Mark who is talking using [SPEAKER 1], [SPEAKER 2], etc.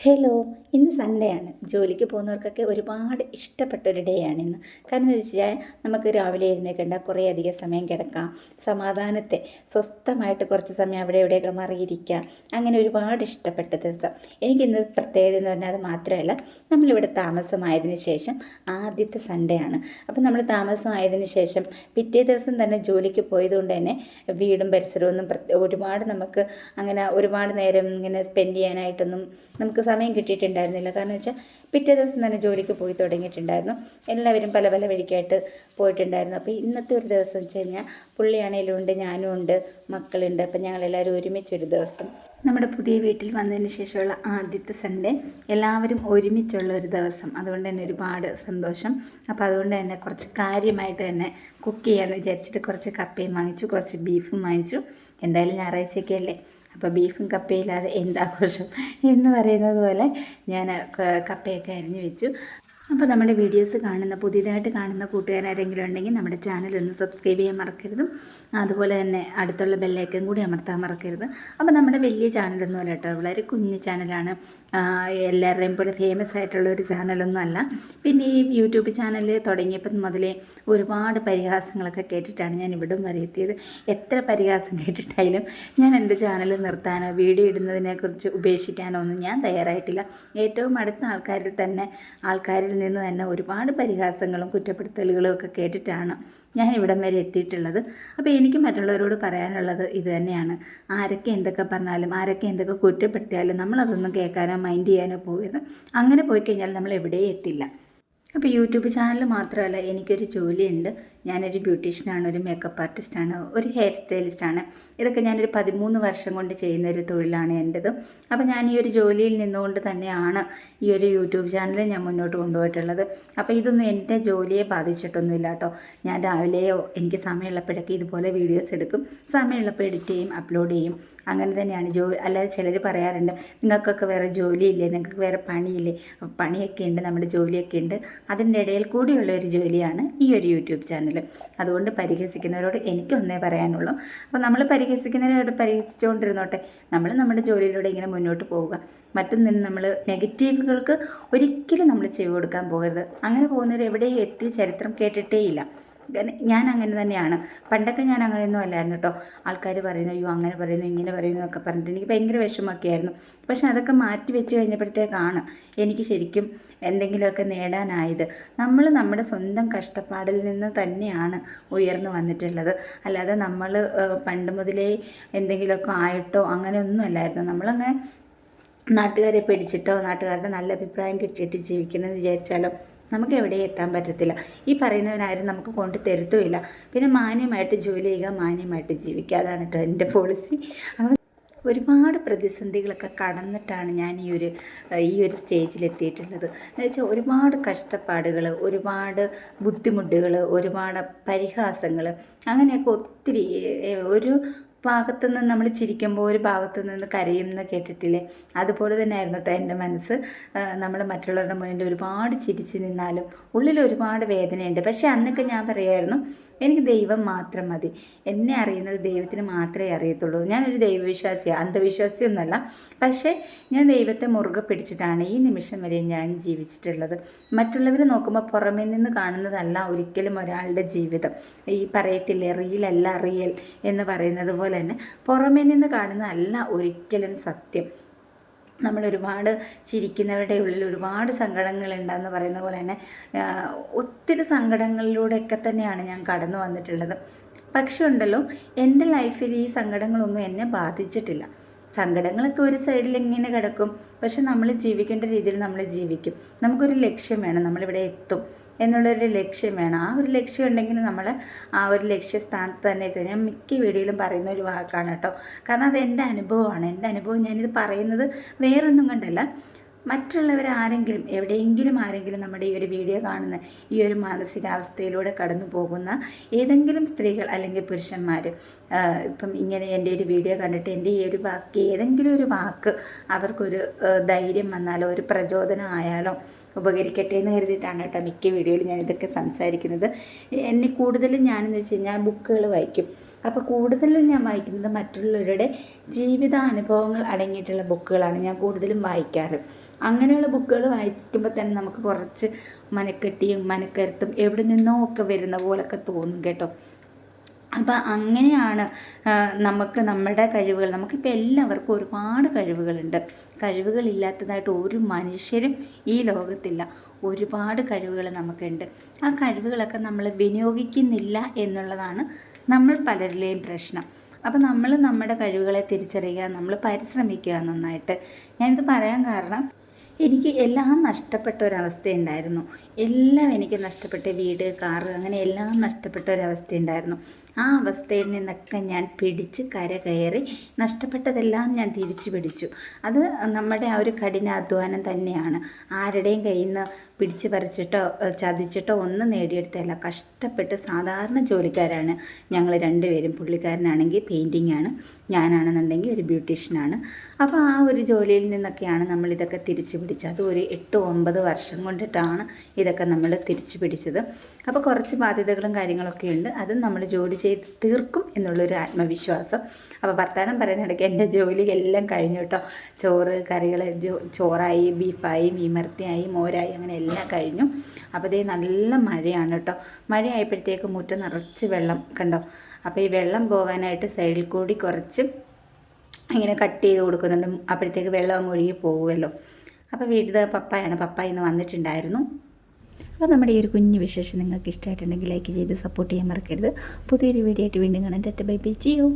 [SPEAKER 1] Hello ഇന്ന് Sunday ആണ്. ജോലിക്ക് പോകുന്നവർക്കൊക്കെ ഒരുപാട് ഇഷ്ടപ്പെട്ട ഒരു ഡേ ആണ് ഇന്ന്. കാരണം എന്ന് വെച്ചാൽ നമുക്ക് രാവിലെ എഴുന്നേൽക്കേണ്ട കുറേ അധികം സമയം കിടക്കാം സമാധാനത്തെ സ്വസ്ഥമായിട്ട് കുറച്ച് സമയം അവിടെ ഇവിടെയൊക്കെ മാറിയിരിക്കാം. അങ്ങനെ ഒരുപാട് ഇഷ്ടപ്പെട്ട ദിവസം. എനിക്കിന്ന് പ്രത്യേകത എന്ന് പറഞ്ഞാൽ അത് മാത്രമല്ല നമ്മളിവിടെ താമസമായതിന് ശേഷം ആദ്യത്തെ സൺഡേ ആണ്. അപ്പം നമ്മൾ താമസമായതിന് ശേഷം പിറ്റേ ദിവസം തന്നെ ജോലിക്ക് പോയതുകൊണ്ട് തന്നെ വീടും പരിസരവും ഒന്നും ഒരുപാട് നമുക്ക് അങ്ങനെ ഒരുപാട് നേരം ഇങ്ങനെ സ്പെൻഡ് ചെയ്യാനായിട്ടൊന്നും നമുക്ക് സമയം കിട്ടിയിട്ടുണ്ടായിരുന്നില്ല. കാരണം വെച്ചാൽ പിറ്റേ ദിവസം തന്നെ ജോലിക്ക് പോയി തുടങ്ങിയിട്ടുണ്ടായിരുന്നു. എല്ലാവരും പല പല വഴിക്കായിട്ട് പോയിട്ടുണ്ടായിരുന്നു. അപ്പോൾ ഇന്നത്തെ ഒരു ദിവസം വെച്ച് കഴിഞ്ഞാൽ പുള്ളിയാണേലും ഉണ്ട് ഞാനും ഉണ്ട് മക്കളുണ്ട്. അപ്പം ഞങ്ങളെല്ലാവരും ഒരുമിച്ചൊരു ദിവസം നമ്മുടെ പുതിയ വീട്ടിൽ വന്നതിന് ശേഷമുള്ള ആദ്യത്തെ സൺഡേ എല്ലാവരും ഒരുമിച്ചുള്ള ഒരു ദിവസം. അതുകൊണ്ട് തന്നെ ഒരുപാട് സന്തോഷം. അപ്പോൾ അതുകൊണ്ട് തന്നെ കുറച്ച് കാര്യമായിട്ട് തന്നെ കുക്ക് ചെയ്യാമെന്ന് വിചാരിച്ചിട്ട് കുറച്ച് കപ്പയും വാങ്ങിച്ചു കുറച്ച് ബീഫും വാങ്ങിച്ചു. എന്തായാലും ഞായറാഴ്ചയൊക്കെ അല്ലേ? അപ്പോൾ ബീഫും കപ്പയില്ലാതെ എന്താഘോഷം എന്ന് പറയുന്നത് പോലെ ഞാൻ കപ്പയൊക്കെ അരിഞ്ഞു വെച്ചു. അപ്പോൾ നമ്മുടെ വീഡിയോസ് കാണുന്ന പുതിയതായിട്ട് കാണുന്ന കൂട്ടുകാരാരെങ്കിലും ഉണ്ടെങ്കിൽ നമ്മുടെ ചാനൽ ഒന്ന് സബ്സ്ക്രൈബ് ചെയ്യാൻ മറക്കരുത്. അതുപോലെ തന്നെ അടുത്തുള്ള ബെല്ലൈക്കൻ കൂടി അമർത്താൻ മറക്കരുത്. അപ്പോൾ നമ്മുടെ വലിയ ചാനലൊന്നും അല്ല കേട്ടോ വളരെ കുഞ്ഞ് ചാനലാണ് എല്ലാവരുടെയും പോലെ ഫേമസ് ആയിട്ടുള്ള ഒരു ചാനലൊന്നും അല്ല. പിന്നെ ഈ യൂട്യൂബ് ചാനൽ തുടങ്ങിയപ്പം മുതലേ ഒരുപാട് പരിഹാസങ്ങളൊക്കെ കേട്ടിട്ടാണ് ഞാൻ ഇവിടം വരെ എത്തിയത്. എത്ര പരിഹാസം കേട്ടിട്ടായാലും ഞാൻ എന്റെ ചാനൽ നിർത്താനോ വീഡിയോ ഇടുന്നതിനെക്കുറിച്ച് ഉപേക്ഷിക്കാനോ ഒന്നും ഞാൻ തയ്യാറായിട്ടില്ല. ഏറ്റവും അടുത്ത ആൾക്കാരിൽ തന്നെ ആൾക്കാരിൽ നിന്ന് തന്നെ ഒരുപാട് പരിഹാസങ്ങളും കുറ്റപ്പെടുത്തലുകളും ഒക്കെ കേട്ടിട്ടാണ് ഞാൻ ഇവിടം വരെ എത്തിയിട്ടുള്ളത്. അപ്പോൾ എനിക്ക് മറ്റുള്ളവരോട് പറയാനുള്ളത് ഇത് തന്നെയാണ്. ആരൊക്കെ എന്തൊക്കെ പറഞ്ഞാലും ആരൊക്കെ എന്തൊക്കെ കുറ്റപ്പെടുത്തിയാലും നമ്മളതൊന്നും കേൾക്കാനോ മൈൻഡ് ചെയ്യാനോ പോകരുത്. അങ്ങനെ പോയി കഴിഞ്ഞാൽ നമ്മൾ എവിടെയും എത്തില്ല. അപ്പോൾ യൂട്യൂബ് ചാനൽ മാത്രമല്ല എനിക്കൊരു ജോലിയുണ്ട്. ഞാനൊരു ബ്യൂട്ടീഷ്യനാണ് ഒരു മേക്കപ്പ് ആർട്ടിസ്റ്റാണ് ഒരു ഹെയർ സ്റ്റൈലിസ്റ്റാണ് ഇതൊക്കെ ഞാനൊരു പതിമൂന്ന് വർഷം കൊണ്ട് ചെയ്യുന്ന ഒരു തൊഴിലാണ് എന്റെത്. അപ്പോൾ ഞാൻ ഈ ഒരു ജോലിയിൽ നിന്നുകൊണ്ട് തന്നെയാണ് ഈ ഒരു യൂട്യൂബ് ചാനൽ ഞാൻ മുന്നോട്ട് കൊണ്ടുപോയിട്ടുള്ളത്. അപ്പോൾ ഇതൊന്നും എന്റെ ജോലിയെ ബാധിച്ചിട്ടൊന്നുമില്ല കേട്ടോ. ഞാൻ രാവിലെയോ എനിക്ക് സമയമുള്ളപ്പോഴൊക്കെ ഇതുപോലെ വീഡിയോസ് എടുക്കും. സമയമുള്ളപ്പോൾ എഡിറ്റ് ചെയ്യും അപ്ലോഡ് ചെയ്യും. അങ്ങനെ തന്നെയാണ് ജോ അല്ലാതെ ചിലർ പറയാറുണ്ട് നിങ്ങൾക്കൊക്കെ വേറെ ജോലിയില്ലേ? നിങ്ങൾക്ക് വേറെ പണിയില്ലേ? പണിയൊക്കെ ഉണ്ട് നമ്മുടെ ജോലിയൊക്കെ ഉണ്ട്. അതിന്റെ ഇടയിൽ കൂടിയുള്ള ഒരു ജോലിയാണ് ഈ ഒരു യൂട്യൂബ് ചാനൽ അതുകൊണ്ട് പരിഹസിക്കുന്നവരോട് എനിക്കൊന്നേ പറയാനുള്ളൂ. അപ്പോൾ നമ്മൾ പരിഹസിക്കുന്നവരോട് പരിഹസിച്ചുകൊണ്ടിരുന്നോട്ടെ നമ്മൾ നമ്മുടെ ജോലിയിലൂടെ ഇങ്ങനെ മുന്നോട്ട് പോവുക. മറ്റൊന്നിനും നമ്മൾ നെഗറ്റീവുകൾക്ക് ഒരിക്കലും നമ്മൾ ചെവി കൊടുക്കാൻ പോകരുത്. അങ്ങനെ പോകുന്നവർ എവിടെയും എത്തി ചരിത്രം കേട്ടിട്ടേയില്ല. ഞാൻ അങ്ങനെ തന്നെയാണ്. പണ്ടൊക്കെ ഞാൻ അങ്ങനെയൊന്നും അല്ലായിരുന്നു കേട്ടോ ആൾക്കാർ പറയുന്നു അയ്യോ അങ്ങനെ പറയുന്നു ഇങ്ങനെ പറയുന്നു ഒക്കെ പറഞ്ഞിട്ട് എനിക്ക് ഭയങ്കര വിഷമമൊക്കെ ആയിരുന്നു പക്ഷെ അതൊക്കെ മാറ്റി വെച്ച് കഴിഞ്ഞപ്പോഴത്തേക്കാണ് എനിക്ക് ശരിക്കും എന്തെങ്കിലുമൊക്കെ നേടാനായത്. നമ്മൾ നമ്മുടെ സ്വന്തം കഷ്ടപ്പാടിൽ നിന്ന് തന്നെയാണ് ഉയർന്നു വന്നിട്ടുള്ളത്. അല്ലാതെ നമ്മൾ പണ്ട് മുതലേ എന്തെങ്കിലുമൊക്കെ ആയിട്ടോ അങ്ങനെയൊന്നും അല്ലായിരുന്നു. നമ്മളങ്ങനെ നാട്ടുകാരെ പിടിച്ചിട്ടോ നാട്ടുകാരുടെ നല്ല അഭിപ്രായം കിട്ടിയിട്ട് ജീവിക്കണമെന്ന് വിചാരിച്ചാലോ നമുക്ക് എവിടെ എത്താൻ പറ്റത്തില്ല. ഈ പറയുന്നവനാരും നമുക്ക് കൊണ്ട് തരുത്തുമില്ല. പിന്നെ മാന്യമായിട്ട് ജോലി ചെയ്യുക മാന്യമായിട്ട് ജീവിക്കുക. അതാണ് കേട്ടോ എന്റെ പോളിസി ഒരുപാട് പ്രതിസന്ധികളൊക്കെ കടന്നിട്ടാണ് ഞാൻ ഈ ഒരു ഈ ഒരു സ്റ്റേജിൽ എത്തിയിട്ടുള്ളത്. എന്ന് വെച്ചാൽ ഒരുപാട് കഷ്ടപ്പാടുകൾ ഒരുപാട് ബുദ്ധിമുട്ടുകൾ ഒരുപാട് പരിഹാസങ്ങൾ അങ്ങനെയൊക്കെ ഒത്തിരി ഒരു ഭാഗത്തു നിന്ന് നമ്മൾ ചിരിക്കുമ്പോൾ ഒരു ഭാഗത്തു നിന്ന് കരയും എന്ന് കേട്ടിട്ടില്ലേ? അതുപോലെ തന്നെ ആയിരുന്നു കേട്ടോ എന്റെ മനസ്സ്. നമ്മൾ മറ്റുള്ളവരുടെ മുന്നിൽ ഒരുപാട് ചിരിച്ച് നിന്നാലും ഉള്ളിൽ ഒരുപാട് വേദനയുണ്ട്. പക്ഷേ അന്നൊക്കെ ഞാൻ പറയുമായിരുന്നു എനിക്ക് ദൈവം മാത്രം മതി. എന്നെ അറിയുന്നത് ദൈവത്തിന് മാത്രമേ അറിയത്തുള്ളൂ. ഞാനൊരു ദൈവവിശ്വാസിയാണ് അന്ധവിശ്വാസിയൊന്നുമല്ല. പക്ഷേ ഞാൻ ദൈവത്തെ മുറുകെ പിടിച്ചിട്ടാണ് ഈ നിമിഷം വരെ ഞാൻ ജീവിച്ചിട്ടുള്ളത്. മറ്റുള്ളവർ നോക്കുമ്പോൾ പുറമേ നിന്ന് കാണുന്നതല്ല ഒരിക്കലും ഒരാളുടെ ജീവിതം. ഈ പറയത്തില്ലേ അല്ല റിയൽ എന്ന് പറയുന്നത് പോലെ തന്നെ പുറമേ നിന്ന് കാണുന്നതല്ല ഒരിക്കലും സത്യം. നമ്മൾ ഒരുപാട് ചിരിക്കുന്നവരുടെ ഉള്ളിൽ ഒരുപാട് സങ്കടങ്ങളുണ്ടെന്ന് പറയുന്ന പോലെ തന്നെ ഒത്തിരി സങ്കടങ്ങളിലൂടെയൊക്കെ തന്നെയാണ് ഞാൻ കടന്നു വന്നിട്ടുള്ളത്. പക്ഷേ ഉണ്ടല്ലോ എന്റെ ലൈഫിൽ ഈ സങ്കടങ്ങളൊന്നും എന്നെ ബാധിച്ചിട്ടില്ല. സങ്കടങ്ങളൊക്കെ ഒരു സൈഡിൽ ഇങ്ങനെ കിടക്കും. പക്ഷെ നമ്മൾ ജീവിക്കേണ്ട രീതിയിൽ നമ്മൾ ജീവിക്കും. നമുക്കൊരു ലക്ഷ്യം വേണം നമ്മളിവിടെ എത്തും. എന്നുള്ളൊരു ലക്ഷ്യം വേണം. ആ ഒരു ലക്ഷ്യം ഉണ്ടെങ്കിൽ നമ്മൾ ആ ഒരു ലക്ഷ്യസ്ഥാനത്ത് തന്നെ എത്തുക. ഞാൻ മിക്ക വീഡിയോയിലും പറയുന്ന ഒരു വാക്കാണ് കേട്ടോ. കാരണം അത് എന്റെ അനുഭവമാണ്. എന്റെ അനുഭവം ഞാനിത് പറയുന്നത് വേറൊന്നും കണ്ടല്ല. മറ്റുള്ളവർ ആരെങ്കിലും എവിടെയെങ്കിലും ആരെങ്കിലും നമ്മുടെ ഈ ഒരു വീഡിയോ കാണുന്ന ഈ ഒരു മാനസികാവസ്ഥയിലൂടെ കടന്നു പോകുന്ന ഏതെങ്കിലും സ്ത്രീകൾ അല്ലെങ്കിൽ പുരുഷന്മാർ ഇപ്പം ഇങ്ങനെ എന്റെ ഒരു വീഡിയോ കണ്ടിട്ട് എന്റെ ഈ ഒരു വാക്ക് ഏതെങ്കിലും ഒരു വാക്ക് അവർക്കൊരു ധൈര്യം വന്നാലോ ഒരു പ്രചോദനം ആയാലോ ഉപകരിക്കട്ടെ എന്ന് കരുതിയിട്ടാണ് കേട്ടോ മിക്ക വീഡിയോയിൽ ഞാൻ ഇതൊക്കെ സംസാരിക്കുന്നത്. എന്നെ കൂടുതലും ഞാനെന്ന് വെച്ച് കഴിഞ്ഞാൽ ബുക്കുകൾ വായിക്കും. അപ്പോൾ കൂടുതലും ഞാൻ വായിക്കുന്നത് മറ്റുള്ളവരുടെ ജീവിതാനുഭവങ്ങൾ അടങ്ങിയിട്ടുള്ള ബുക്കുകളാണ് ഞാൻ കൂടുതലും വായിക്കാറ്. അങ്ങനെയുള്ള ബുക്കുകൾ വായിക്കുമ്പോൾ തന്നെ നമുക്ക് കുറച്ച് മനക്കെട്ടിയും മനക്കരുത്തും എവിടെ നിന്നോ ഒക്കെ വരുന്ന പോലൊക്കെ തോന്നും കേട്ടോ. അപ്പം അങ്ങനെയാണ് നമുക്ക് നമ്മുടെ കഴിവുകൾ നമുക്കിപ്പോൾ എല്ലാവർക്കും ഒരുപാട് കഴിവുകളുണ്ട്. കഴിവുകളില്ലാത്തതായിട്ട് ഒരു മനുഷ്യരും ഈ ലോകത്തില്ല. ഒരുപാട് കഴിവുകൾ നമുക്കുണ്ട്. ആ കഴിവുകളൊക്കെ നമ്മൾ വിനിയോഗിക്കുന്നില്ല എന്നുള്ളതാണ് നമ്മൾ പലരിലെയും പ്രശ്നം. അപ്പോൾ നമ്മൾ നമ്മുടെ കഴിവുകളെ തിരിച്ചറിയുക നമ്മൾ പരിശ്രമിക്കുക നന്നായിട്ട്. ഞാനിത് പറയാൻ കാരണം എനിക്ക് എല്ലാം നഷ്ടപ്പെട്ട ഒരവസ്ഥയുണ്ടായിരുന്നു. എല്ലാം എനിക്ക് നഷ്ടപ്പെട്ട വീട് കാറ് അങ്ങനെ എല്ലാം നഷ്ടപ്പെട്ട ഒരവസ്ഥയുണ്ടായിരുന്നു. ആ അവസ്ഥയിൽ നിന്നൊക്കെ ഞാൻ പിടിച്ച് കര കയറി നഷ്ടപ്പെട്ടതെല്ലാം ഞാൻ തിരിച്ചു പിടിച്ചു. അത് നമ്മുടെ ആ ഒരു കഠിനാധ്വാനം തന്നെയാണ്. ആരുടെയും കയ്യിൽ നിന്ന് പിടിച്ച് പറിച്ചിട്ടോ ചതിച്ചിട്ടോ ഒന്നും നേടിയെടുത്തല്ല കഷ്ടപ്പെട്ട് സാധാരണ ജോലിക്കാരാണ് ഞങ്ങൾ രണ്ടുപേരും. പുള്ളിക്കാരനാണെങ്കിൽ പെയിന്റിംഗ് ആണ് ഞാനാണെന്നുണ്ടെങ്കിൽ ഒരു ബ്യൂട്ടീഷ്യനാണ്. അപ്പോൾ ആ ഒരു ജോലിയിൽ നിന്നൊക്കെയാണ് നമ്മൾ ഇതൊക്കെ തിരിച്ചു പിടിച്ചത്. അത് ഒരു എട്ട് ഒമ്പത് വർഷം കൊണ്ടിട്ടാണ് ഇതൊക്കെ നമ്മൾ തിരിച്ചു പിടിച്ചത്. അപ്പോൾ കുറച്ച് ബാധ്യതകളും കാര്യങ്ങളൊക്കെ ഉണ്ട് അതും നമ്മൾ ജോലി ചെയ്ത് തീർക്കും എന്നുള്ളൊരു ആത്മവിശ്വാസം. അപ്പോൾ വർത്തമാനം പറയുന്നിടയ്ക്ക് എന്റെ ജോലി എല്ലാം കഴിഞ്ഞു കേട്ടോ. ചോറ് കറികൾ ചോറായി ബീഫായി മീമർത്തിയായി മോരായി അങ്ങനെ എല്ലാം കഴിഞ്ഞു. അപ്പോൾ ഇതേ നല്ല മഴയാണ് കേട്ടോ. മഴയായപ്പോഴത്തേക്ക് മുറ്റം നിറച്ച് വെള്ളം കണ്ടോ? അപ്പോൾ ഈ വെള്ളം പോകാനായിട്ട് സൈഡിൽ കൂടി കുറച്ച് ഇങ്ങനെ കട്ട് ചെയ്ത് കൊടുക്കുന്നുണ്ട്. അപ്പോഴത്തേക്ക് വെള്ളം അങ്ങ് ഒഴുകി പോകുമല്ലോ അപ്പോൾ വീട്ടിൽ പപ്പായാണ്. പപ്പ ഇന്ന് വന്നിട്ടുണ്ടായിരുന്നു. അപ്പോൾ നമ്മുടെ ഈ ഒരു കുഞ്ഞു വിശേഷം നിങ്ങൾക്ക് ഇഷ്ടമായിട്ടുണ്ടെങ്കിൽ ലൈക്ക് ചെയ്ത് സപ്പോർട്ട് ചെയ്യാൻ മറക്കരുത്. പുതിയൊരു വീഡിയോ ആയിട്ട് വീണ്ടും കാണാൻ ടെറ്റ് ബൈ ബൈ. ചെയ്യൂ